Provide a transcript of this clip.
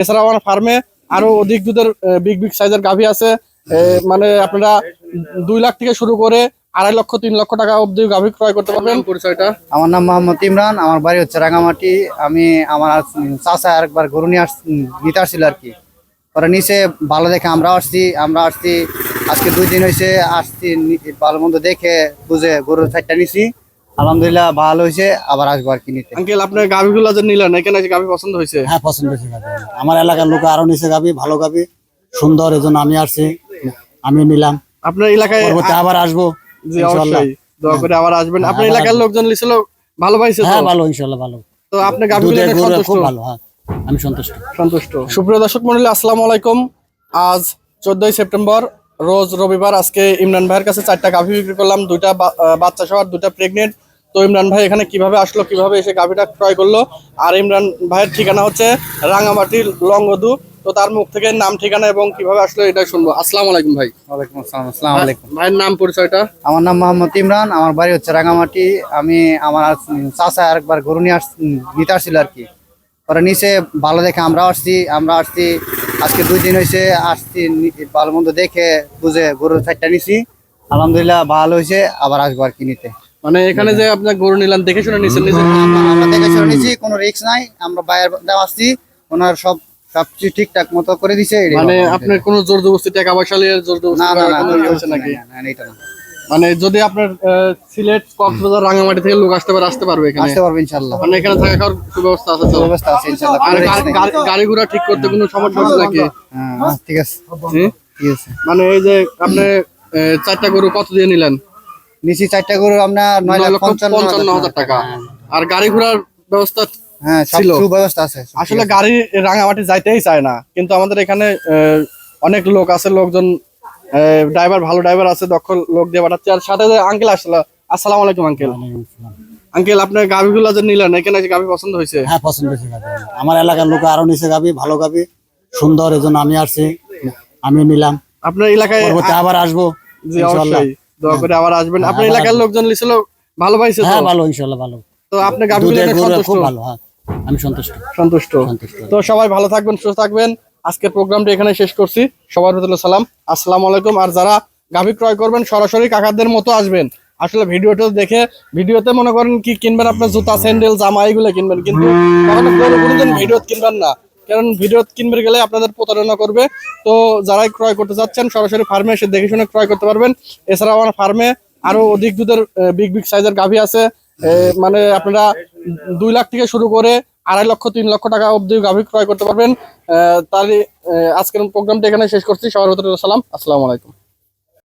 এছাড়াও আমার ফার্মে আরও অধিক দুধের বিগ বিগ সাইজের গাভী আছে। মানে আপনারা দুই লাখ থেকে শুরু করে আড়াই লক্ষ তিন লক্ষ টাকা অব্দি গাভী ক্রয় করতে পারবেন। পরিচয়টা? আমার নাম মোহাম্মদ ইমরান আমার বাড়ি হচ্ছে রাঙামাটি। আমি আমার চাষা আরেকবার গরু নিয়ে আস নিতে আসছিল আর কি। পরে নিচে ভালো দেখে আমরা আসছি আমরা আসছি। আজকে দুই দিন হয়েছে আসছি ভালো মন্দ দেখে বুঝে গরুর সাইডটা নিছি। আলহামদুলিল্লাহ ভালো হয়েছে আবার আসব আর কি নিতে। আঙ্কেল আপনার গাভীগুলো যে নিলেন এখানে গাভী পছন্দ হয়েছে? হ্যাঁ পছন্দ হয়েছে আমার এলাকার লোক আরও নিচে গাবি ভালো গাবি সুন্দর এই জন্য আমি আসছি আমি নিলাম। আপনার এলাকায় আবার আসব জি অবশ্যই দোয়া করে আবার আসবেন। আপনার এলাকার লোকজন লিছিল ভালো পাইছে হ্যাঁ ভালো ইনশাল্লাহ ভালো। তো আপনি গাভীগুলো সন্তুষ্ট? খুব ভালো হ্যাঁ আমি সন্তুষ্ট। সন্তুষ্ট। সুপ্রিয় দর্শক মন্ডলী আসসালামু আলাইকুম। আজ চোদ্দই সেপ্টেম্বর রোজ রবিবার আজকে ইমরান ভাইয়ের কাছে চারটা গাভী বিক্রি করলাম দুইটা বাচ্চা সহ আর দুইটা প্রেগনেন্ট তো ইমরান ভাই এখানে কীভাবে আসলো কীভাবে এসে গাভীটা ক্রয় করল? আর ইমরান ভাইয়ের ঠিকানা হচ্ছে রাঙামাটির লংগদু তো তার মুখ থেকে নাম ঠিকানা এবং কীভাবে আসলো এটাই শুনব। আসসালামু আলাইকুম ভাই। ওয়ালাইকুম আসসালাম আসসালাম আলাইকুম। ভাইয়ের নাম পরিচয়টা? আমার নাম মোহাম্মদ ইমরান আমার বাড়ি হচ্ছে রাঙামাটি। আমি আমার চাষা আরেকবার গরু নিয়ে আস নিতে আসছিল আর কি। ওরা নিচে ভালো দেখে আমরা আসছি আমরা আসছি আজকে দুই দিন হয়েছে আসছি ভালো মন্দ দেখে বুঝে গরুর সাইডটা নিছি। আলহামদুলিল্লাহ ভালো হয়েছে আবার আসব আর কি নিতে। মানে এখানে যে আপনার গরু নিলাম দেখে শুনে নিছেন নিজে? আমরা- দেখে শুনে নিছি কোনো রিস্ক নাই। আমরা বাইরে দেওয়া আসছি ওনার সব সবকিছু ঠিকঠাক মতো করে দিছে মানে। আপনার কোনো জোর জবরদস্তি টাকা পয়সা জোর জবরদস্তি না না না না না না না না না না না না, না, এটা না। মানে যদি আপনার সিলেট কক্সবাজার রাঙামাটি থেকে লোক আসতে পারে আসতে পারবে এখানে। আসতে পারবে ইনশাল্লাহ মানে এখানে থাকা খাওয়ার সুব্যবস্থা আছে তো? ব্যবস্থা আছে ইনশাল্লাহ আর গাড়ি ঘোড়া ঠিক করতে কোনো সমস্যা হচ্ছে নাকি? হ্যাঁ হ্যাঁ, ঠিক আছে। ঠিক আছে। মানে এই যে আপনি চারটা গরু কত দিয়ে নিলেন? নিচে চারটা গরু আমরা নয় লক্ষ পঞ্চান্ন হাজার টাকা। আর গাড়ি ঘোড়ার ব্যবস্থা হ্যাঁ সব। সুব্যবস্থা আছে আসলে গাড়ি রাঙামাটি যাইতেই চায় না। কিন্তু আমাদের এখানে অনেক লোক আছে লোকজন ড্রাইভার ভালো ড্রাইভার আছে দক্ষ লোক দিয়ে পাঠাচ্ছে। আর সাথে আঙ্কেল আসলো আসসালামু আলাইকুম আঙ্কেল আঙ্কেল আপনার গাভিগুলো যে নিলেন এখানে গাভি পছন্দ হয়েছে? হ্যাঁ পছন্দ হয়েছে আমার এলাকার লোক আরও নিচে গাবি ভালো গাবি সুন্দর এই জন্য আমি আসছি। আমি নিলাম। আপনার এলাকায় আবার আসব জি অবশ্যই। দোয়া করে আবার আসবেন। আপনার এলাকার লোকজন লিছিল ভালো পাইছে হ্যাঁ ভালো ইনশাআল্লাহ ভালো। তো আপনি গাভিগুলো খুব ভালো হ্যাঁ। আমি সন্তুষ্ট। সন্তুষ্ট। তো সবাই ভালো থাকবেন সুস্থ থাকবেন। আজকের প্রোগ্রামটি এখানে শেষ করছি। সবার প্রতি সালাম। আসসালামু আলাইকুম। আর যারা গাভী ক্রয় করবেন, সরাসরি কাকাদের মতো আসবেন। আসলে ভিডিওটা দেখে, ভিডিওতে মনে করেন কি কিনবেন আপনার জুতা, স্যান্ডেল, জামা, এগুলো কিনবেন। কিন্তু কখনো কোনোদিন ভিডিও কিনবেন না। কারণ ভিডিও কিনবে গেলে আপনাদের প্রতারণা করবে। তো যারাই ক্রয় করতে চাচ্ছেন, সরাসরি ফার্মে এসে দেখে শুনে ক্রয় করতে পারবেন। এছাড়াও আমার ফার্মে আরও অধিক দুধের বিগ বিগ সাইজের গাভী আছে। মানে আপনারা দুই লাখ থেকে শুরু করে আড়াই লক্ষ, তিন লক্ষ টাকা অবধি গাভী ক্রয় করতে পারবেন। তাহলে আজকের প্রোগ্রামটা এখানে শেষ করছি। সবার সালাম। আসসালামু আলাইকুম।